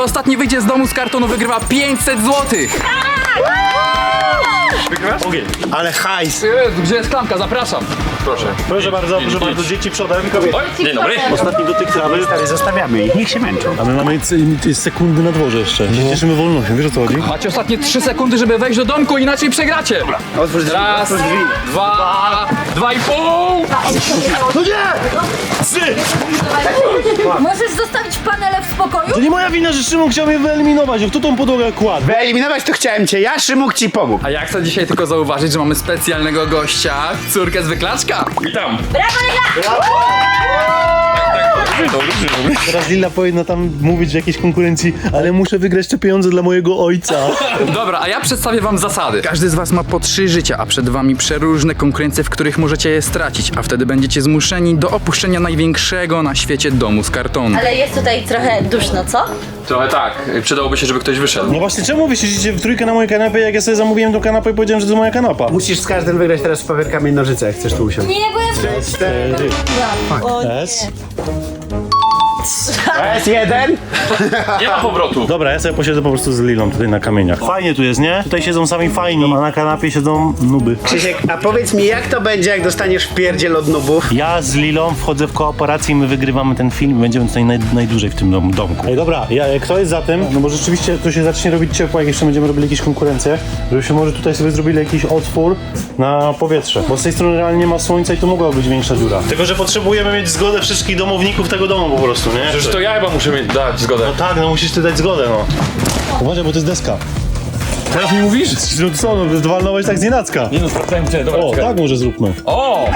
Kto ostatni wyjdzie z domu z kartonu wygrywa 500 złotych. Ogień. Ale hajs. Jezu, Gdzie jest klamka? Zapraszam. Proszę. Proszę bardzo, proszę bardzo, dzieci przodem. Dzień dobry. Ostatni dotyk trawy. Stary, zostawiamy ich, niech się męczą. A my mamy c- c- sekundy na dworze jeszcze. Się cieszymy wolnością, wiesz o co chodzi? Macie ostatnie 3 sekundy, żeby wejść do domku, inaczej przegracie. Otwórz drzwi, Raz, dwa, dwa i pół. No nie! Trzy! Możesz zostawić panele w spokoju? To nie moja wina, że Szymon chciał mnie wyeliminować. Kto tą podłogę kładł? Wyeliminować to chciałem cię, ja Szymuk ci pomógł. A ja chcę dzisiaj tylko zauważyć, że mamy specjalnego gościa, córkę z wyklaczka. Witam. Teraz Lila powinna tam mówić w jakiejś konkurencji, ale muszę wygrać te pieniądze dla mojego ojca. Dobra, a ja przedstawię wam zasady. Każdy z was ma po trzy życia, a przed wami przeróżne konkurencje, w których możecie je stracić, a wtedy będziecie zmuszeni do opuszczenia największego na świecie domu z kartonu. Ale jest tutaj trochę duszno, co? Trochę tak. Przydałoby się, żeby ktoś wyszedł. No właśnie, czemu wy siedzicie w trójkę na mojej kanapie, jak ja sobie zamówiłem tą kanapę i powiedziałem, że to moja kanapa? Musisz z każdym wygrać teraz w papier, kamień, nożyce, jak chcesz tu usiąść. Nie, bo ja... Cztery. O nie. S. S jeden. Nie ma powrotu. Dobra, ja sobie posiedzę po prostu z Lilą tutaj na kamieniach. Fajnie tu jest, nie? Tutaj siedzą sami fajni, a na kanapie siedzą nuby. Krzysiek, a powiedz mi, jak to będzie, jak dostaniesz pierdziel od nubów? Ja z Lilą wchodzę w kooperację i my wygrywamy ten film i będziemy tutaj naj, najdłużej w tym dom, domku. Ej, dobra, ja, kto jest za tym? No bo rzeczywiście tu się zacznie robić ciepło, jak jeszcze będziemy robili jakieś konkurencje, żebyśmy może tutaj sobie zrobili jakiś otwór na powietrze, bo z tej strony realnie nie ma słońca i tu mogła być większa dziura. Tylko, że potrzebujemy mieć zgodę wszystkich domowników tego domu po prostu, nie? Przecież to ja chyba muszę mieć, dać zgodę. No tak, no musisz ty dać zgodę, no. Uważaj, bo to jest deska. Teraz mi mówisz? No co, no walnąłeś tak z nienacka. Nie no, sprawdzałem cię, dobra, O, czekaj. tak może zróbmy. O!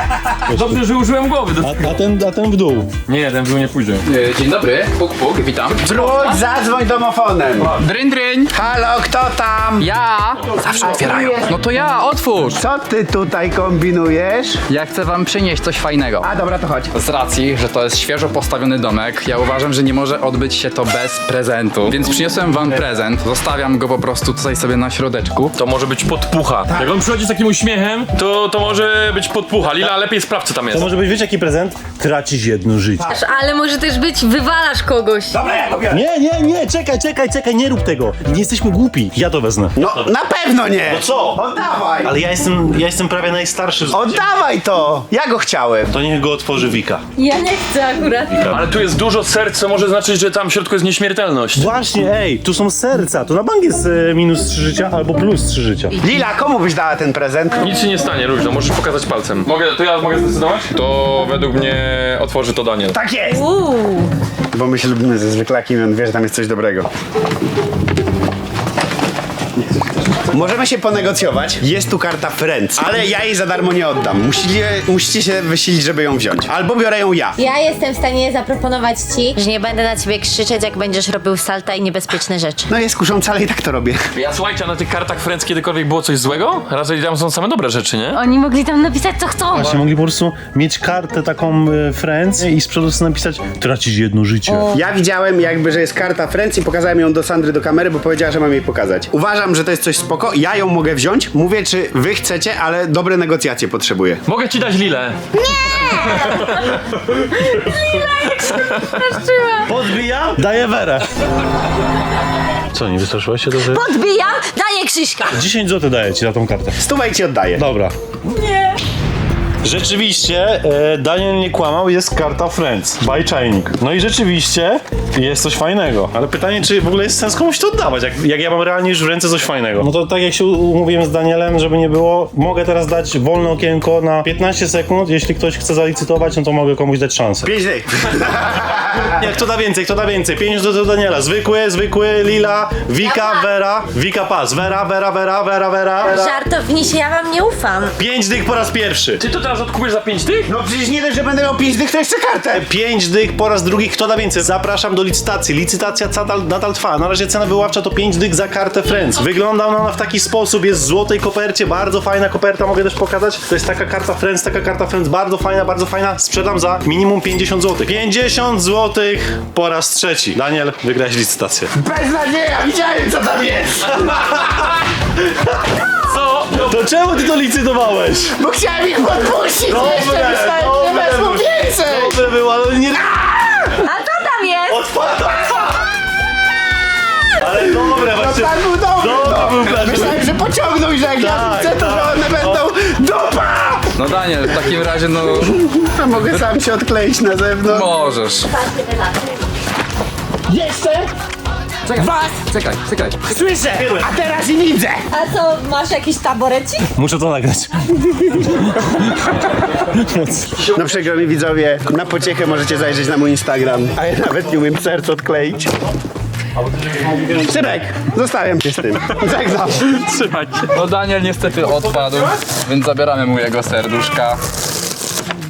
Dobrze, że użyłem głowy. Do... A, a, ten, a ten w dół. Nie, ten był nie pójdzie. E, Dzień dobry, puk puk, witam. Wróć, zadzwoń domofonem. Dryń dryń. Halo, kto tam? Ja! Zawsze otwierają. No to ja, otwórz! Co ty tutaj kombinujesz? Ja chcę wam przynieść coś fajnego. A, dobra, to chodź. Z racji, że to jest świeżo postawiony domek, ja uważam, że nie może odbyć się to bez prezentu. Więc przyniosłem wam prezent. Zostawiam go po prostu tutaj sobie na środeczku. To może być podpucha. Jak on przychodzi z takim uśmiechem, to, to może być podpucha. Lila, lepiej sprawdź, co tam To jest. może być, wiecie jaki prezent? Tracić jedno życie. Ale może też być wywalasz kogoś. Nie, nie, nie, czekaj, czekaj, czekaj, nie rób tego. Nie jesteśmy głupi. Ja to wezmę. No, na pewno nie. No co? Oddawaj. Ale ja jestem, ja jestem prawie najstarszy. z- Oddawaj to. Ja go chciałem. To niech go otworzy Wika. Ja nie chcę akurat. Ale tu jest dużo serc, co może znaczyć, że tam w środku jest nieśmiertelność. Właśnie, ej, tu są serca. To na bank jest e, minus 3 życia albo plus 3 życia. Lila, komu byś dała ten prezent? Nic się nie stanie, Różno, możesz pokazać palcem. Mogę, to ja mogę zdecydować? To według mnie otworzy to Daniel. Tak jest. Uuu. Bo my się lubimy ze zwyklakiem i on wie, że tam jest coś dobrego. Możemy się ponegocjować. Jest tu karta Friends, ale ja jej za darmo nie oddam. Musicie, musicie się wysilić, żeby ją wziąć. Albo biorę ją ja. Ja jestem w stanie zaproponować ci, że nie będę na ciebie krzyczeć, jak będziesz robił salta i niebezpieczne rzeczy. No jest kusząca, ale i tak to robię. Ja słuchajcie, a na tych kartach Friends kiedykolwiek było coś złego? Raczej tam są same dobre rzeczy, nie? Oni mogli tam napisać co chcą. Właśnie mogli po prostu mieć kartę taką e, Friends i z przodu sobie napisać tracić jedno życie. Ja widziałem jakby, że jest karta Friends i pokazałem ją do Sandry do kamery, bo powiedziała, że mam jej pokazać. Uważam, że to jest coś spoko. Ja ją mogę wziąć. Mówię, czy wy chcecie, ale dobre negocjacje potrzebuję. Mogę ci dać Lilę. Podbijam? Daję werę. Co, nie wystraszyłaś się dobrze? Podbijam, daję Krzyśka. 10 zł daję ci za tą kartę. Stówę i ci oddaję. Dobra. Nie. Rzeczywiście, e, Daniel nie kłamał, jest karta Friends, by Czajnik. No i rzeczywiście jest coś fajnego. Ale pytanie, czy w ogóle jest sens komuś to oddawać, jak, jak ja mam realnie już w ręce coś fajnego. No to tak jak się umówiłem z Danielem, żeby nie było, mogę teraz dać wolne okienko na 15 sekund. Jeśli ktoś chce zalicytować, no to mogę komuś dać szansę. Pięć dych. Nie, kto da więcej, kto da więcej? 5 do, do Daniela. Zwykły, zwykły, Lila, Wika, Vera, Wika pas. Vera, Vera, Vera, Vera, Vera. Vera. Żartownisie, ja wam nie ufam. 5 dych po raz pierwszy. Ty to teraz odkupisz za 5 tych? No przecież nie dość, że będę miał pięć dych, to jeszcze kartę. 5 dych po raz drugi, kto da więcej? Zapraszam do licytacji. Licytacja nadal, nadal trwa. Na razie cena wyławcza to 5 dych za kartę Friends. Wygląda ona w taki sposób, jest w złotej kopercie, bardzo fajna koperta, mogę też pokazać. To jest taka karta Friends, taka karta Friends, bardzo fajna, bardzo fajna. Sprzedam za minimum 50 zł. 50 zł po raz trzeci. Daniel, wygrałeś licytację. Beznadzieja, widziałem co tam jest. Co? To czemu ty to licytowałeś? Bo chciałem ich podpuścić. Dobre, jeszcze myślałem, że dobre. wezmą więcej. Dobre było, ale nie... A co tam jest? Odpada! Oczywiście. plan był dobry. No, to był plan, Myślałem, że pociągnął i że jak ja Tak, chcę, to że tak, one będą dupa! No Daniel, w takim razie no A mogę sam się odkleić na zewnątrz. możesz. Jeszcze? Czekaj, czekaj, czekaj. Słyszę, a teraz i widzę. A co, masz jakiś taborecik? Muszę to nagrać. No przykro mi widzowie, na pociechę możecie zajrzeć na mój Instagram, a ja nawet nie umiem serc odkleić. Szybek, zostawiam się z tym. Żegnam. Trzymajcie. No Daniel niestety odpadł, więc zabieramy mu jego serduszka.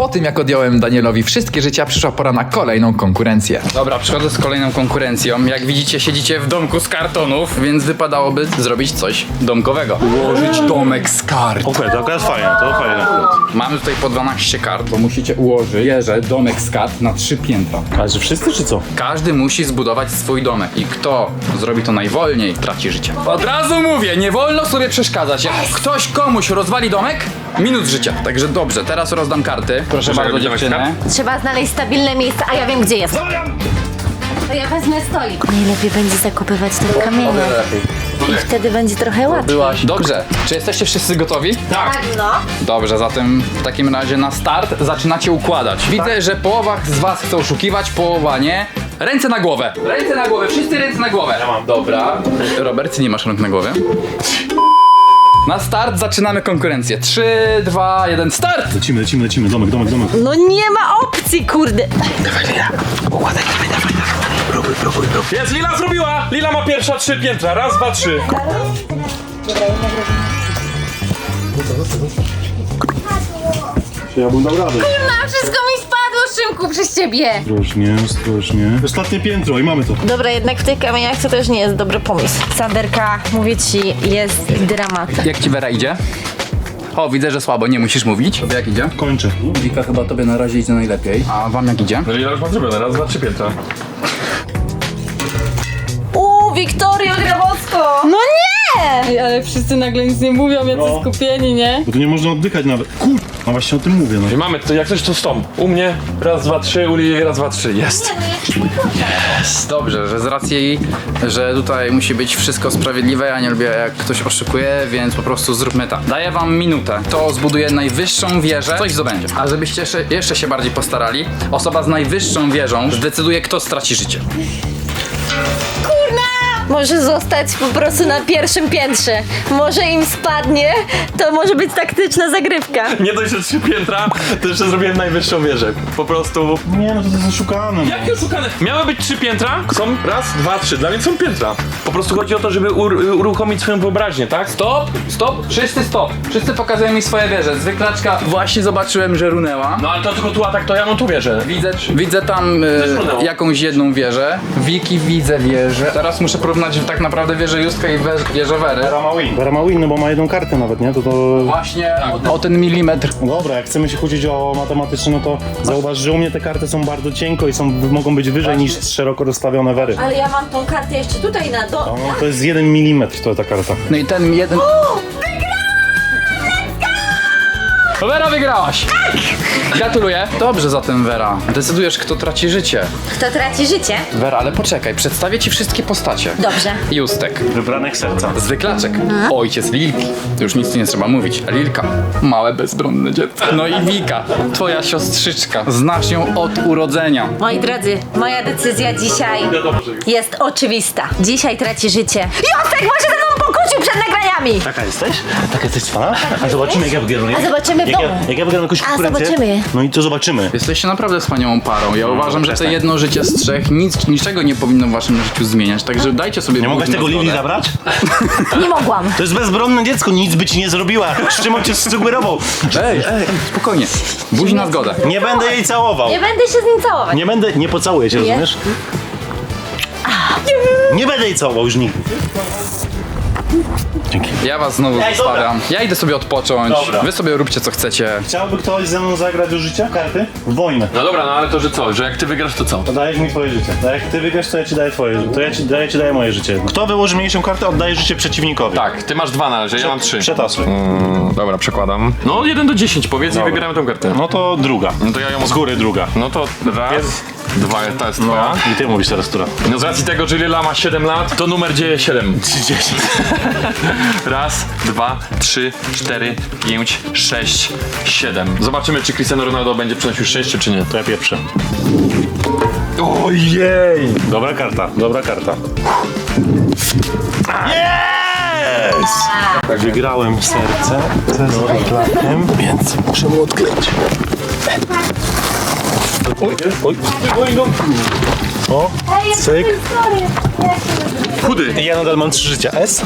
Po tym jak odjąłem Danielowi wszystkie życia, przyszła pora na kolejną konkurencję. Dobra, przychodzę z kolejną konkurencją. Jak widzicie, siedzicie w domku z kartonów, więc wypadałoby zrobić coś domkowego. Ułożyć domek z kart. Okej, to akurat fajne, to fajne. Mamy tutaj po 12 kart, bo musicie ułożyć domek z kart na trzy piętra. Ale że wszyscy czy co? Każdy musi zbudować swój domek i kto zrobi to najwolniej, traci życie. Od razu mówię, nie wolno sobie przeszkadzać. Jak ktoś komuś rozwali domek, minut życia. Także dobrze, teraz rozdam karty. Proszę Proszę bardzo dziewczyny. Trzeba znaleźć stabilne miejsce, a ja wiem gdzie jest. To ja wezmę stolik. Najlepiej będzie zakopywać te kamienie. I wtedy będzie trochę łatwiej. Byłaś. Dobrze, czy jesteście wszyscy gotowi? Tak, no. Dobrze, zatem w takim razie na start zaczynacie układać. Widzę, że połowa z was chce oszukiwać, połowa nie. Ręce na głowę. Ręce na głowę, wszyscy ręce na głowę. Ja mam. Dobra. Robert, ty nie masz rąk na głowie. Na start zaczynamy konkurencję. 3, 2, 1, start! Lecimy, lecimy, lecimy. Domek, domek, domek. No nie ma opcji, kurde. Jest, Lila zrobiła! Lila ma pierwsza trzy piętra. Raz, dwa, trzy. Ja bym dał radę. A wszystko mi Szymku, przez ciebie. Ostrożnie, ostrożnie. Ostatnie piętro i mamy to. Dobra, jednak w tych kamieniach to też nie jest dobry pomysł. Sanderka, mówię ci, jest dramat. Jak ci Wera idzie? O, widzę, że słabo, nie musisz mówić. Tobie jak idzie? Kończę. Wika chyba tobie na razie idzie najlepiej. A wam jak idzie? No Lila już ma zrobione. Raz, dwa, trzy piętra. Uuu, Wiktorio Grabowsko! No nie! Ale wszyscy nagle nic nie mówią, jacy No. skupieni, nie? Bo tu nie można oddychać nawet. Kur... No właśnie o tym mówię, no. Mamy to, jak coś to stąd. U mnie raz, dwa, trzy, u Lili raz, dwa, trzy. Jest. Dobrze, że z racji, że tutaj musi być wszystko sprawiedliwe, ja nie lubię jak ktoś oszukuje, więc po prostu zróbmy tak. Daję wam minutę. To zbuduje najwyższą wieżę, coś zdobędzie. A żebyście jeszcze, jeszcze się bardziej postarali, osoba z najwyższą wieżą zdecyduje, kto straci życie. Może zostać po prostu na pierwszym piętrze. Może im spadnie, to może być taktyczna zagrywka. Nie dość, że trzy piętra, to jeszcze zrobiłem najwyższą wieżę. Po prostu... Nie, no to jest oszukane. Jakie oszukane? Miały być trzy piętra? Są raz, dwa, trzy. Dla mnie są piętra. Po prostu chodzi o to, żeby ur- uruchomić swoją wyobraźnię, tak? Stop, stop, wszyscy stop. Wszyscy pokazują mi swoje wieże. Zwyklaczka właśnie zobaczyłem, że runęła. No ale to tylko tu atak, to ja mam tu wieżę. Widzę, widzę tam runęło. jakąś jedną wieżę. Wiki widzę wieżę. Teraz muszę porównać tak naprawdę wieżę Justka i wieżę- wieżę Wery. Vera ma win. Ma win, no bo ma jedną kartę nawet, nie? To to... Właśnie o ten milimetr. No dobra, jak chcemy się kłócić o matematyczne, no to zauważ, że u mnie te karty są bardzo cienko i są, mogą być wyżej niż szeroko rozstawione wery. Ale ja mam tą kartę jeszcze tutaj na do... No, to jest jeden milimetr to ta karta. No i ten jeden. Wera wygrałaś! Gratuluję. Dobrze zatem Wera. Decydujesz kto traci życie. Kto traci życie? Wera, ale poczekaj, przedstawię ci wszystkie postacie. Dobrze. Justek, Wybranek serca. Zwyklaczek, ojciec Lilki, już nic nie trzeba mówić, Lilka, małe bezbronne dziecko. No i Wika, twoja siostrzyczka, znasz ją od urodzenia. Moi drodzy, moja decyzja dzisiaj jest oczywista. Dzisiaj traci życie. Jostek może ze mną pokłócił przed nagraniami! Taka jesteś? Taka jesteś cwana? A zobaczymy jak ja. A zobaczymy w jak ja, domu. jak ja wygram jakąś A konkurencję. zobaczymy. No i to zobaczymy. Jesteście naprawdę wspaniałą parą. Ja uważam, że te przestań. jedno życie z trzech nic, niczego nie powinno w waszym życiu zmieniać, także dajcie sobie Nie mogłaś tego Lili zabrać? Nie mogłam. To jest bezbronne dziecko, nic by ci nie zrobiła. Z czym on cię sugerował? Ej, ej, spokojnie. Buzi na zgodę. Nie będę jej całował. Nie będę się z nim całować. Nie będę, nie pocałuję cię, rozumiesz? Nie będę jej całował już nigdy. Dzięki. Ja was znowu Ej, dobra. zostawiam. Ja idę sobie odpocząć. Dobra. Wy sobie róbcie co chcecie. Chciałby ktoś ze mną zagrać do życia karty? W wojnę. No dobra, no ale to, że co? Że jak ty wygrasz, to co? To dajesz mi twoje życie. A jak ty wygrasz, to ja ci daję twoje życie. To ja ci, ja ci daję moje życie. Kto wyłoży mniejszą kartę, oddaje życie przeciwnikowi. Tak, ty masz dwa na razie, ja mam trzy. Przetasuj. Dobra, przekładam. No, jeden do 10 powiedz i wybieramy tą kartę. No to druga. No to ja ją Z góry druga. No to raz, Dwa, ta jest twoja. I ty mówisz teraz, która? No z racji tego, że Lila ma 7 lat, to numer dzieje 7. 30. Raz, dwa, trzy, cztery, pięć, sześć, siedem. Zobaczymy, czy Cristiano Ronaldo będzie przynosił szczęście, czy nie. To ja pierwszy. Ojej! Dobra karta, dobra karta. Yes! Wygrałem serce z klakiem, więc muszę mu odkleić. Oj, oj, oj, no. O, cyk. Chudy! Ja nadal mam trzy życia. S.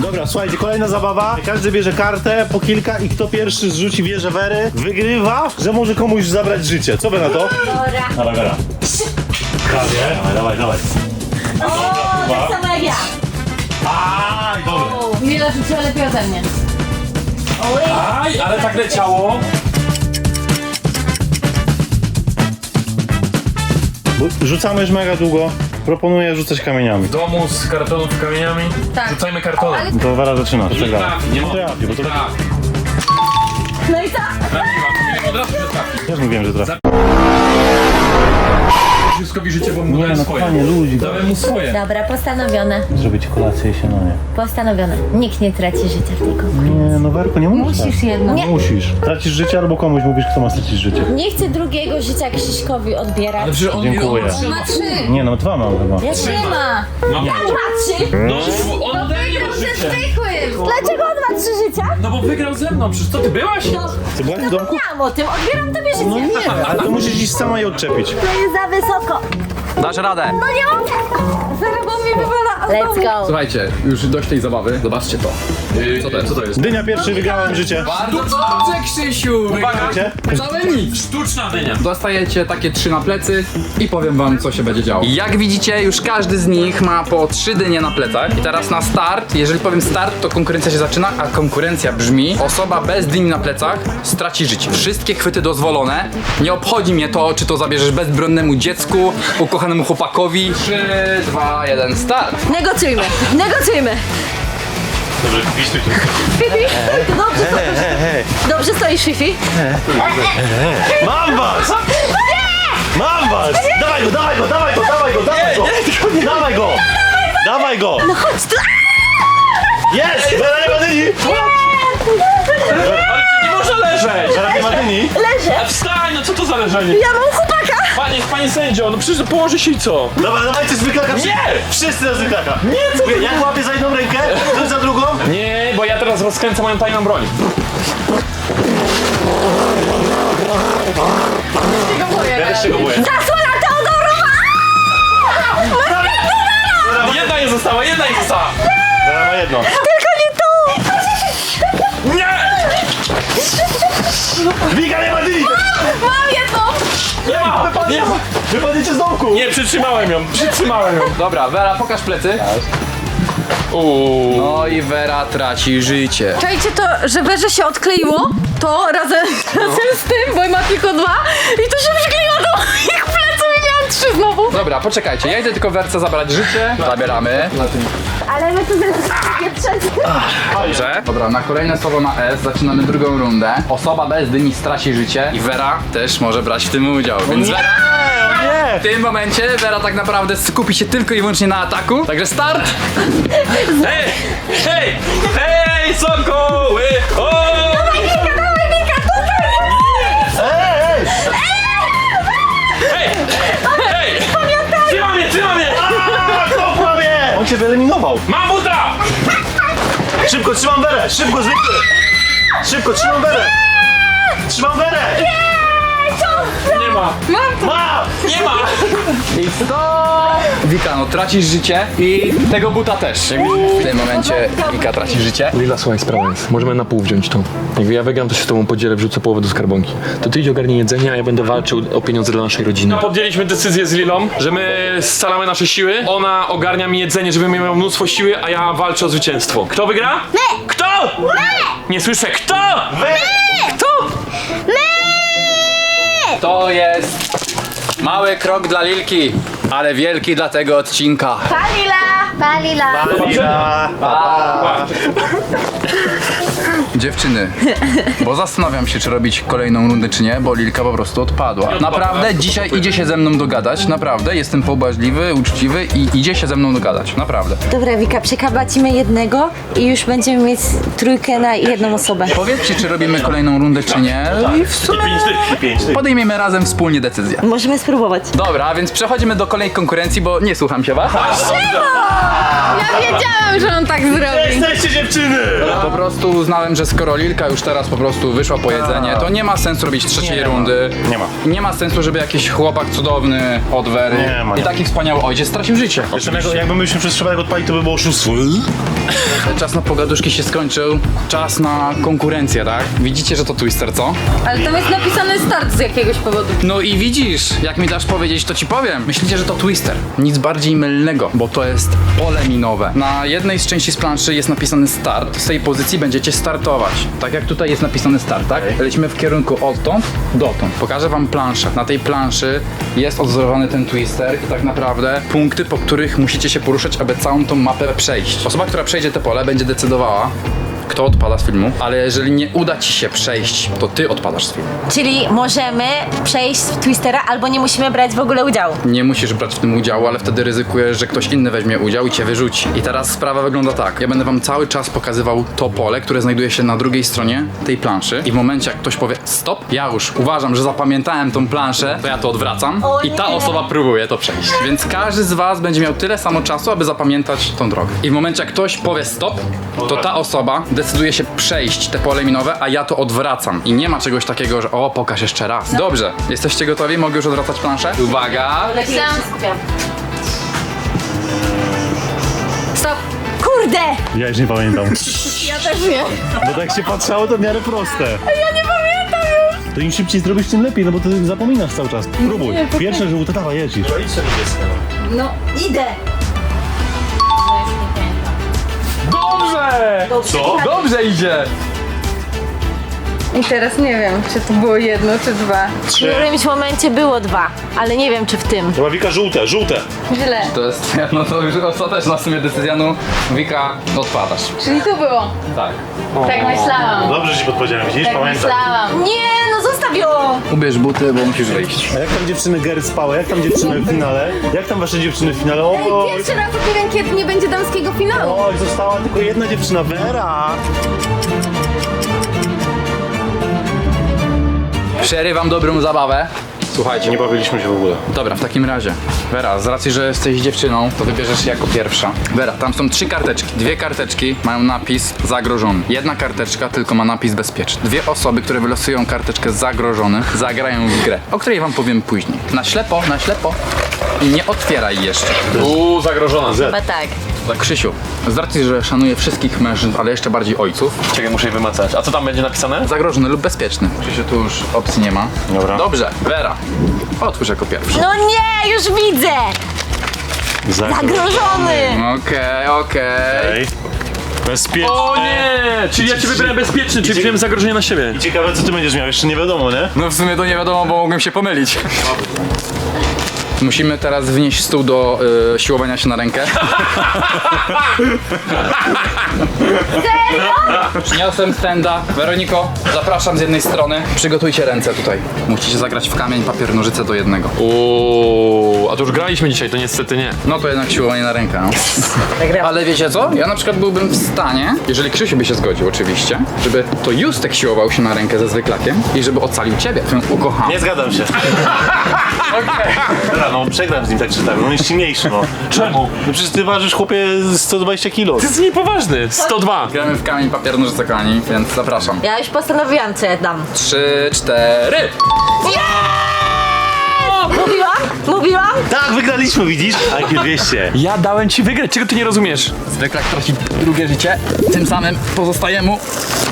Dobra, słuchajcie, kolejna zabawa. Każdy bierze kartę po kilka i kto pierwszy zrzuci wieżę Wery, wygrywa, że może komuś zabrać życie. Co by na to? Dobra. Dawaj, Wera. Prawie. Dawaj, dawaj, dawaj. O, tak samo jak ja. Aj, dobra. Mila życie lepiej ode mnie. Aj, ale tak leciało. Rzucamy już mega długo. Proponuję rzucać kamieniami. W domu z kartonów kamieniami. Tak. Rzucajmy kartonem. Ale- To Wera zaczyna. Nie Przegra. trafi, nie Nie ma. trafi, bo to tak... Trafi. No i tak. Trafiła. Mówiłem od razu, że trafi. Też mówiłem, że trafi. Wszystko życie, bo mu dałem no swoje. panie, ludzi. Dałem mu swoje. Dobra, postanowione. Zrobić kolację jesienonie. Postanowione. Nikt nie traci życia w tej konkurencji. Nie, no Werko, nie musisz. Musisz jedno. Nie. Musisz. Tracisz życie albo komuś mówisz, kto ma stracić życie. Nie chcę drugiego życia Krzyśkowi odbierać. Ale przecież on Dziękuję. on ma trzy. Nie, no dwa mam chyba. Ja nie ma. Mam Ma trzy. No, on ode mnie ma życie. Zwykłym. Dlaczego on trzy życia? No bo wygrał ze mną, przecież to ty byłaś? Ty byłaś w domku? Zapomniałam o tym. Odbieram tobie życie. No nie, ale to musisz iść sama i odczepić. To jest za wysoko. Dasz radę. No nie mogę. Zaraz bo mnie wywala. Let's go. Słuchajcie, już dość tej zabawy. Zobaczcie to. Co to jest? Co to jest? Dynia pierwszy, wygrałem życie. Bardzo dobrze, Krzysiu! Wiecie? Wcale nic. Sztuczna dynia. Dostajecie takie trzy na plecy i powiem wam, co się będzie działo. Jak widzicie, już każdy z nich ma po trzy dynie na plecach. I teraz na start, jeżeli powiem start, to konkurencja się zaczyna, a konkurencja brzmi osoba bez dyni na plecach straci życie. Wszystkie chwyty dozwolone. Nie obchodzi mnie to, czy to zabierzesz bezbronnemu dziecku, ukochanemu chłopakowi. 3, 2, 1, start! Negocjujmy. Negocjujmy. Dobrze, pisz tu. To dobrze stoisz. Dobrze stoisz, Fifi. Mam was! Mam was! Dawaj go, dawaj go, dawaj go, dawaj go, dawaj go! Dawaj go! Dawaj go! No chodź tu. Jest! Dyni! Ty nie może leżeć! Wera nie ma dyni! A wstań, no co to za leżenie? Ja mam chłopaka. Panie, panie sędzio, no przecież położy się i co? Dobra, dawajcie zwyklaka! Nie! Wszyscy na zwyklaka! Nie, co Ja łapię za jedną rękę, ty za drugą. Nie, bo ja teraz rozkręcę moją tajną broń. Ja też tego boję. Zasłona Teodorowa. Jedna nie została, jedna nie została! Wera ma jedno. Tylko nie tu. Nie! Wika nie ma dyni! Mam jedno. Nie ma! Nie ma! Wypadniecie z domku! Nie, przytrzymałem ją, przytrzymałem ją. Dobra, Wera, pokaż plecy. Uuu. No i Wera traci życie. Czajcie to, że werze się odkleiło, to razem, razem z tym, bo ma tylko dwa i to się przykleiło do moich pleców i miałam trzy znowu. Dobra, poczekajcie, ja idę tylko Werce zabrać życie. Zabieramy. Ale my tu nie trzeci. Dobrze. Dobra, na kolejne słowo na S zaczynamy drugą rundę. Osoba bez dyni straci życie i Wera też może brać w tym udział. Więc Nie! w tym momencie Wera tak naprawdę skupi się tylko i wyłącznie na ataku. Także start! Hej! Hej! Hej, sokoły! O! Ej, ej! Hej! Hej! On cię wyeliminował. Mam buta! Szybko, trzymam Werę! Szybko, zwykle! Szybko, trzymam Werę! Trzymam Werę! Nie ma! Ma! Nie ma! I stop! Wika, no tracisz życie i tego buta też. W tym momencie Wika traci życie. Lila, słuchaj, sprawa jest. Możemy na pół wziąć to. Jak ja wygram, to się z tobą podzielę, wrzucę połowę do skarbonki. To ty idź ogarnij jedzenie, a ja będę walczył o pieniądze dla naszej rodziny. Podjęliśmy decyzję z Lilą, że my scalamy nasze siły. Ona ogarnia mi jedzenie, żebym miał mnóstwo siły, a ja walczę o zwycięstwo. Kto wygra? My! Kto? My! Nie słyszę, kto? Kto? To jest mały krok dla Lilki, ale wielki dla tego odcinka. Palila. Palila. Lila! Dziewczyny, bo zastanawiam się, czy robić kolejną rundę, czy nie, bo Lilka po prostu odpadła. Naprawdę, dzisiaj idzie się ze mną dogadać, naprawdę. Jestem pobłażliwy, uczciwy i idzie się ze mną dogadać, naprawdę. Dobra, Wika, przekabacimy jednego i już będziemy mieć trójkę na jedną osobę. Powiedzcie, czy robimy kolejną rundę, czy nie. I w sumie podejmiemy razem wspólnie decyzję. Możemy spróbować. Dobra, a więc przechodzimy do kolejnej konkurencji, bo nie słucham się was. Ja wiedziałam, że on tak zrobi. Jesteście dziewczyny! Po prostu uznałem, że skoro Lilka już teraz po prostu wyszła po jedzenie, to nie ma sensu robić trzeciej Nie ma. rundy. Nie ma. Nie ma sensu, żeby jakiś chłopak cudowny od Wery Nie ma, i nie ma. taki wspaniały ojciec stracił życie. Jak, jakby myśmy przez przypadek odpali, to by było oszustwo. Czas na pogaduszki się skończył, czas na konkurencję, tak? Widzicie, że to twister, co? Ale tam jest napisany start z jakiegoś powodu. No i widzisz, jak mi dasz powiedzieć, to ci powiem. Myślicie, że to twister. Nic bardziej mylnego, bo to jest pole minowe. Na jednej z części z planszy jest napisany start. Z tej pozycji będziecie startować. Tak jak tutaj jest napisany start, tak? Lecimy w kierunku odtąd dotąd. Pokażę wam planszę. Na tej planszy jest odzorowany ten twister i tak naprawdę punkty, po których musicie się poruszać, aby całą tą mapę przejść. Osoba, która przejdzie te pole, będzie decydowała, kto odpada z filmu, ale jeżeli nie uda ci się przejść, to ty odpadasz z filmu. Czyli możemy przejść w Twistera albo nie musimy brać w ogóle udziału. Nie musisz brać w tym udziału, ale wtedy ryzykujesz, że ktoś inny weźmie udział i cię wyrzuci. I teraz sprawa wygląda tak. Ja będę wam cały czas pokazywał to pole, które znajduje się na drugiej stronie tej planszy. I w momencie, jak ktoś powie stop, ja już uważam, że zapamiętałem tą planszę, to ja to odwracam O i ta nie. osoba próbuje to przejść. Więc każdy z was będzie miał tyle samo czasu, aby zapamiętać tą drogę. I w momencie, jak ktoś powie stop, to ta osoba decyduje się przejść te pole minowe, a ja to odwracam. I nie ma czegoś takiego, że o, pokaż jeszcze raz. Dobrze, jesteście gotowi? Mogę już odwracać planszę? Uwaga! Sam. Stop. Kurde! Ja już nie pamiętam. Ja też nie. Bo tak się patrzało, to w miarę proste. Ja nie pamiętam już. To im szybciej zrobisz, tym lepiej, no bo ty zapominasz cały czas. Próbuj. Pierwsze żółte, dawaj, jedziesz. No, idę. Dobrze! Co? Dobrze idzie! I teraz nie wiem, czy to było jedno, czy dwa. W którymś momencie było dwa, ale nie wiem czy w tym. Chyba Wika żółte, żółte. Źle. To jest, no to już ostateczna w sumie decyzja, no Wika, odpadasz. Czyli tu było. Tak. Tak myślałam. Dobrze ci podpowiedziałem, widzisz? Tak Pamiętaj. myślałam. Nie, ją! Ubierz buty, bo musisz wyjść. A jak tam dziewczyny Gary spały? Jak tam dziewczyny w finale? Jak tam wasze dziewczyny w finale? O, oj, Pierwszy raz opowiem, kiedy nie będzie damskiego finału. oj, została tylko jedna dziewczyna, Vera. Przerywam dobrą zabawę. Słuchajcie, Nie bawiliśmy się w ogóle. Dobra, w takim razie. Wera, z racji, że jesteś dziewczyną, to wybierzesz się jako pierwsza. Wera, tam są trzy karteczki. Dwie karteczki mają napis zagrożony. Jedna karteczka tylko ma napis bezpieczny. Dwie osoby, które wylosują karteczkę zagrożony, zagrają w grę, o której wam powiem później. Na ślepo, na ślepo. I nie otwieraj jeszcze. Uuu, zagrożona. Chyba tak. Tak, Krzysiu, z racji, że szanuję wszystkich mężczyzn, ale jeszcze bardziej ojców, Czekaj, muszę je wymacać. A co tam będzie napisane? zagrożony lub bezpieczny. Krzysiu, tu już opcji nie ma. Dobra. Dobrze, Wera, otwórz jako pierwsza. No nie, już widzę! Zagrożony! Okej, okej. Ej. Bezpiecznie. O nie! Czyli ja cię wybrałem bezpieczny, czyli wziąłem zagrożenie na siebie. Ciekawe co ty będziesz miał, jeszcze nie wiadomo, nie? No w sumie to nie wiadomo, bo mogłem się pomylić. Musimy teraz wnieść stół do y, siłowania się na rękę. Przyniosłem stenda. Weroniko, zapraszam z jednej strony. Przygotujcie ręce tutaj. Musicie zagrać w kamień, papier, nożyce do jednego. Uuu, a to już graliśmy dzisiaj, to niestety nie. No to jednak siłowanie na rękę. No. Ale wiecie co? Ja na przykład byłbym w stanie, jeżeli Krzysiu by się zgodził oczywiście, żeby to Justek siłował się na rękę ze zwyklakiem i żeby ocalił ciebie, twoją ukochaną. Nie zgadzam się. Dobra, no przegram z nim tak czy tak, on jest silniejszy, no. Czemu? No przecież ty ważysz chłopie 120 kilo. To jest niepoważny. 102. Gramy w kamień, papier, nożyce, kochani, więc zapraszam. Ja już postanowiłam co ja dam. Trzy, cztery. Mówiłam? Mówiłam? Tak, wygraliśmy, widzisz? IQ 200. Ja dałem ci wygrać, czego ty nie rozumiesz? Zwyklak traci drugie życie, tym samym pozostaje mu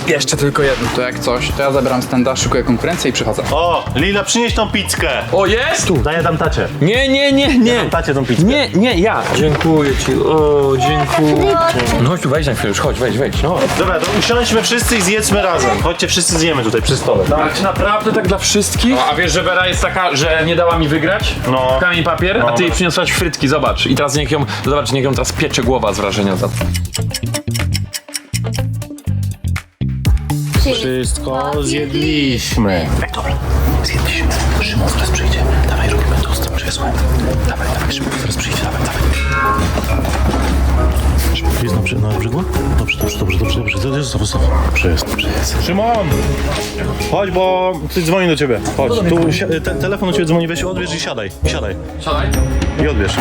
jeszcze tylko jedno. To jak coś, to ja zabieram stenda, szykuję konkurencję i przychodzę. O, Lila, przynieś tą pizzkę. O, jest tu! Daj, ja dam tacie. Nie, nie, nie, nie. Tacie tą pizzkę. Nie, nie, ja. Dziękuję ci. O, dziękuję. No chodź tu, wejdź na chwilę już, chodź, wejdź, wejdź. No. Dobra, to usiądźmy wszyscy i zjedzmy razem. Chodźcie, wszyscy zjemy tutaj przy stole, tak? Ale czy naprawdę tak dla wszystkich? No, a wiesz, że Vera jest taka, że nie dała mi wygrać? No. Kamień papier, a ty jej przyniosłaś frytki, zobacz. I teraz niech ją, zobacz, niech ją teraz piecze głowa z wrażenia za to. Wszystko zjedliśmy. Jest na, brzy- na brzegu? Dobrze, dobrze, dobrze, dobrze, dobrze. Jest, zostaw, zostaw. Dobrze jest, dobrze jest. Szymon! Chodź, bo ktoś dzwoni do ciebie. Chodź, tu si- te, telefon do ciebie dzwoni, weź odbierz i siadaj. Siadaj. Siadaj. I odbierz.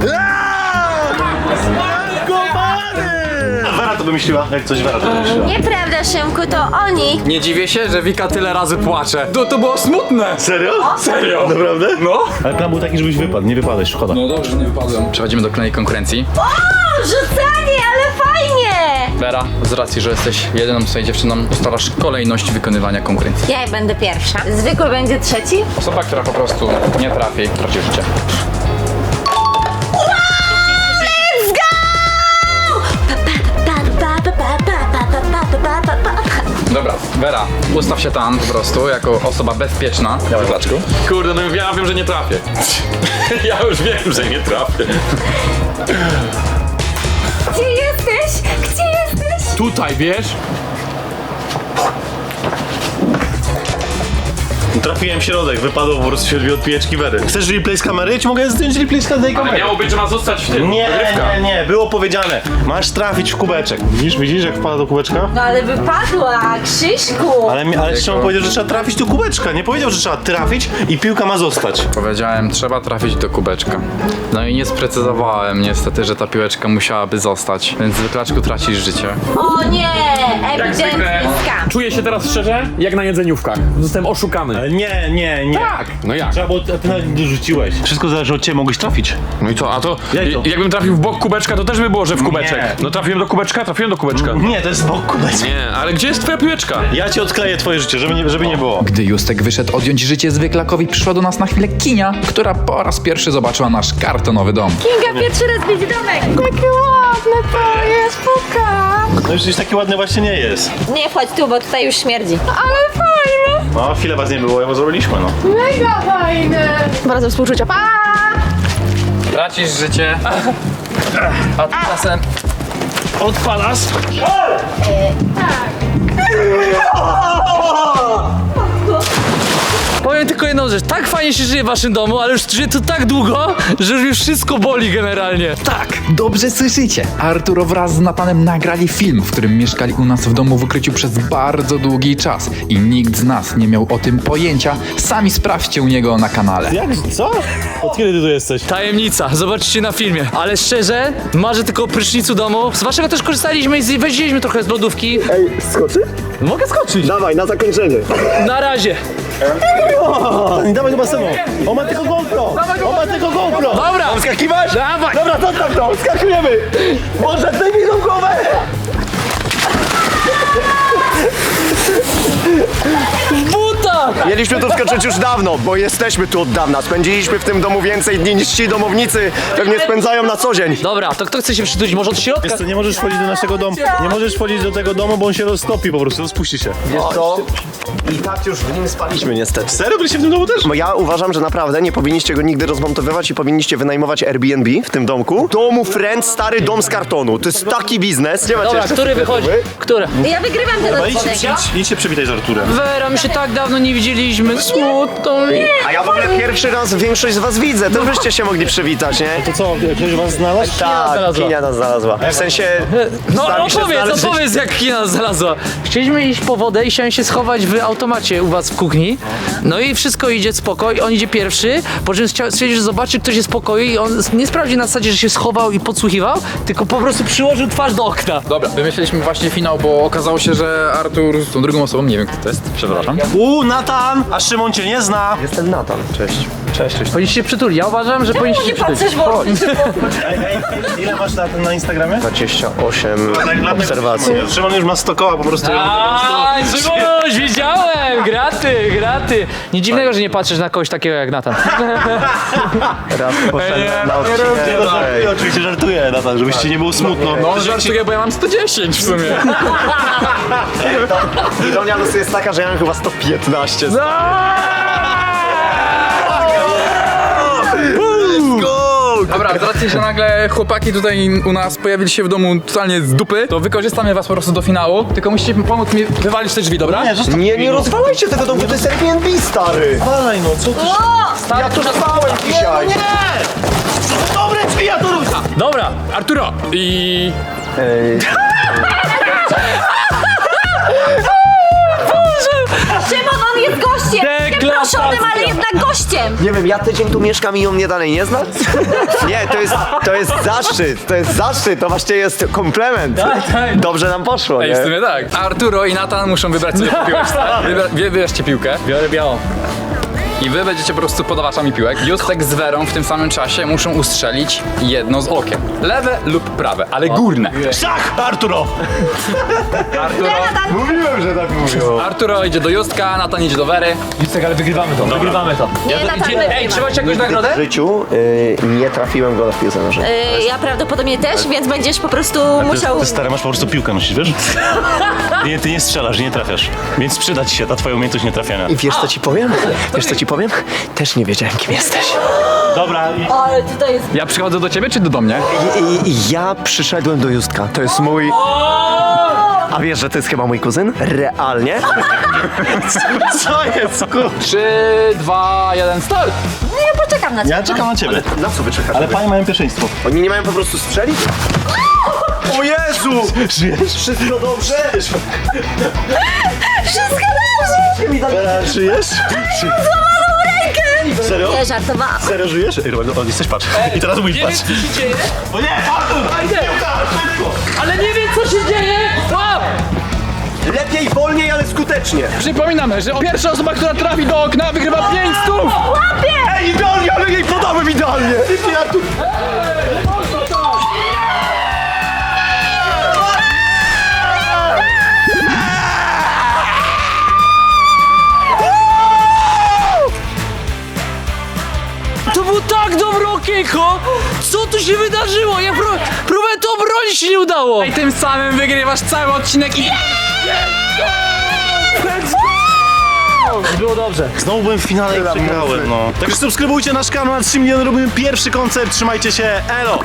Wera to wymyśliła. Jak coś Wera to wymyśliła. Nieprawda, Szymku, to oni. Nie dziwię się, że Wika tyle razy płacze. To, to było smutne. Serio? Serio? Naprawdę? No. Ale plan był taki, żebyś wypadł. Nie wypadłeś, szkoda. No dobrze, nie wypadłem. Przechodzimy do kolejnej konkurencji. O, rzucanie, ale fajnie! Vera, z racji, że jesteś jedyną swoją dziewczyną, ustalasz kolejność wykonywania konkurencji. Ja będę pierwsza. Zwykły będzie trzeci? Osoba, która po prostu nie trafi, traci życie. Dobra, Vera, ustaw się tam po prostu, jako osoba bezpieczna. Dlaczego? Kurde, no ja wiem, że nie trafię. ja już wiem, że nie trafię. Gdzie jesteś? Gdzie jesteś? Tutaj, wiesz? Trafiłem w środek, wypadło po prostu się od pijeczki Wery. Chcesz replay z kamery? Ja ci mogę zdjąć replay z tej Ale kamery. miało być, że ma zostać w tym. Nie, Dogrywka. nie, nie, było powiedziane. Masz trafić w kubeczek. Widzisz, widzisz jak wpada do kubeczka? No ale wypadła, Krzyśku! Ale, mi- ale Szymon powiedział, że trzeba trafić do kubeczka. Nie powiedział, że trzeba trafić i piłka ma zostać. Powiedziałem, trzeba trafić do kubeczka. No i nie sprecyzowałem niestety, że ta piłeczka musiałaby zostać, więc w wyklaczku tracisz życie. O nie! Zwykle skam. Czuję się teraz szczerze jak na jedzeniówkach. Zostałem oszukany. Ale nie, nie, nie. Tak, no jak? Trzeba, bo ty ty nawet dorzuciłeś. Wszystko zależy od ciebie, mogłeś trafić. No i co, a to, Jak to? jakbym trafił w bok kubeczka, to też by było, że w kubeczek. Nie. No trafiłem do kubeczka, trafiłem do kubeczka. Nie, to jest bok kubeczka. Nie, ale gdzie jest twoja piłeczka? Ja ci odkleję twoje życie, żeby nie, żeby nie było. Gdy Justek wyszedł odjąć życie zwyklakowi, przyszła do nas na chwilę Kinia, która po raz pierwszy zobaczyła nasz kartonowy dom. Kinga pierwszy raz widzi domek. Takie ładne to jest, puka. No już taki ładny właśnie nie jest. Nie wchodź tu, bo tutaj już śmierdzi. Ale fajne! No, chwilę was nie było, bo zrobiliśmy, no. Mega fajne! Bardzo współczucia. Pa! Tracisz życie, a tymczasem Odpalasz? Powiem tylko jedną rzecz, tak fajnie się żyje w waszym domu, ale już żyję tu tak długo, że już wszystko boli generalnie. Tak. Dobrze słyszycie. Arturo wraz z Natanem nagrali film, w którym mieszkali u nas w domu w ukryciu przez bardzo długi czas i nikt z nas nie miał o tym pojęcia. Sami sprawdźcie u niego na kanale. Jak? Co? Od kiedy ty tu jesteś? Tajemnica, zobaczycie na filmie. Ale szczerze, marzę tylko o prysznicu domu. Z waszego też korzystaliśmy i z- weźliśmy trochę z lodówki. Ej, skoczy? Mogę skoczyć. Dawaj, na zakończenie. Na razie. O, nie dawaj do basenu. On ma tylko GoPro. On ma tylko GoPro. Dobra. Skakiwać? Dawaj. Dobra, zostaw to, skakujemy. Może zdejmij tą Mieliśmy tu skoczyć już dawno, bo jesteśmy tu od dawna. Spędziliśmy w tym domu więcej dni niż ci domownicy pewnie spędzają na co dzień. Dobra, to kto chce się przytulić? Może od środka? Wiesz co, nie możesz wchodzić do naszego domu. Nie możesz wchodzić do tego domu, bo on się roztopi po prostu, rozpuści się. Wiesz co? I tak już w nim spaliśmy niestety. Serio? Byliście w tym domu też? No ja uważam, że naprawdę nie powinniście go nigdy rozmontowywać i powinniście wynajmować Airbnb w tym domku. Domu Friends, stary dom z kartonu. To jest taki biznes. Nie macie Dobra, jeszcze który wychodzi? Który? Ja wygrywam ten No idźcie, odcinek. idź, idźcie przywitaj z Arturem. Wera, my się tak dawno nie widzieliśmy. Smutno mi. A ja w ogóle pierwszy raz większość z was widzę. To byście się mogli przywitać, nie? To co, ktoś was znalazł? Tak, znalazła. Kinia nas znalazła. W sensie... No się opowiedz, znaleźć- opowiedz jak Kina znalazła. Chcieliśmy iść po wodę i chciałem się schować w automacie u was w kuchni. No i wszystko idzie spoko i on idzie pierwszy, po czym chcia- stwierdził, że zobaczy ktoś jest w pokoju i on nie sprawdzi na zasadzie, że się schował i podsłuchiwał, tylko po prostu przyłożył twarz do okna. Dobra, wymyśliliśmy właśnie finał, bo okazało się, że Artur z tą drugą osobą, nie wiem kto to jest, przepraszam. U, Natan! A Szymon cię nie zna. Jestem Natan, cześć. Cześć, cześć. Powinniście się przytulić. Ja uważam, że powinniście się przytulić. Patrzysz w oczy. Ej, ej, ile masz na, na Instagramie? 28 obserwacji. Szymon już ma 100 koła po prostu. A, Szymuś, widziałem! Graty, graty. Nic dziwnego, że nie patrzysz na kogoś takiego jak Natan. Raz poszedłem na odcinek. Ja żartuję, oczywiście żartuję, Natan, żebyś ci nie było smutno. No żartuję, bo ja mam 110 w sumie. Ironia losu jest taka, że ja mam chyba 115. Let's Dobra, z racji, że nagle chłopaki tutaj u nas pojawili się w domu totalnie z dupy, to wykorzystamy was po prostu do finału. Tylko musicie mi pomóc mi wywalić te drzwi, dobra? Nie, zostaw Nie, nie rozwalajcie tego domku, to jest Airbnb, stary. Walaj no, co ty? Ja tu spałem dzisiaj. Dobre drzwi, ja to ruszam! Dobra, Arturo i... Szymon, Przeproszonym, ale jednak gościem! Nie wiem, ja tydzień tu mieszkam i on mnie dalej nie zna? Nie, to jest, to jest zaszczyt, to jest zaszczyt, to właśnie jest komplement. Dobrze nam poszło, Ej, w nie? sumie tak. Arturo i Natan muszą wybrać sobie po piłeczce. Wybra- wy wybierzcie piłkę. Biorę białą. I wy będziecie po prostu podawaczami piłek. Justek z Werą w tym samym czasie muszą ustrzelić jedno z okien. Lewe lub prawe, ale górne. Szach, Arturo! Arturo, Mówiłem, że tak mówią. Arturo idzie do Justka, Natan idzie do Wery. Justek, ale wygrywamy to, wygrywamy to. Nie, Natan, Ej, trzeba ci jakąś W nagrodę? życiu y, nie trafiłem go w piłce nożnej. Y, ja prawdopodobnie też, więc będziesz po prostu musiał... Ty stary, masz po prostu piłkę nosić, wiesz? Nie, ty nie strzelasz, nie trafiasz. Więc przyda ci się ta twoja umiejętność nie trafiania. I wiesz co ci powiem? Wiesz co ci powiem? Też nie wiedziałem kim jesteś. Dobra, Ale tutaj jest... Ja przychodzę do ciebie czy do mnie? I, i ja przyszedłem do Justka. To jest mój... A wiesz, że to jest chyba mój kuzyn? Realnie? co jest, kur... 3, 2, 1, start! Ja poczekam na ciebie. Ja czekam na ciebie. Na co wy? Ale panie mają pierwszeństwo. Oni nie mają po prostu strzelić? O Jezu! Żyjesz? Wszystko dobrze? Wszystko dobrze! E, żyjesz? Serio? Nie, żartowałam. Serio żyjesz? Ej, Robert, o, jesteś, patrz. I teraz mówisz, patrz. O nie, Artur! Piłka, szybko! Ale nie wiem co się dzieje! Łap! Lepiej wolniej, ale skutecznie. Przypominamy, że pierwsza osoba, która trafi do okna wygrywa 5 stów! Ej, idealnie, ale jej podałem idealnie. Ja tu... To okienko! Co tu się wydarzyło? Ja pró to obronić, się nie udało! I tym samym wygrywasz cały odcinek i... Było dobrze. Znowu byłem w finale i przegrałem, no. Także subskrybujcie nasz kanał na 3 miliony, robimy pierwszy koncert, trzymajcie się, elo!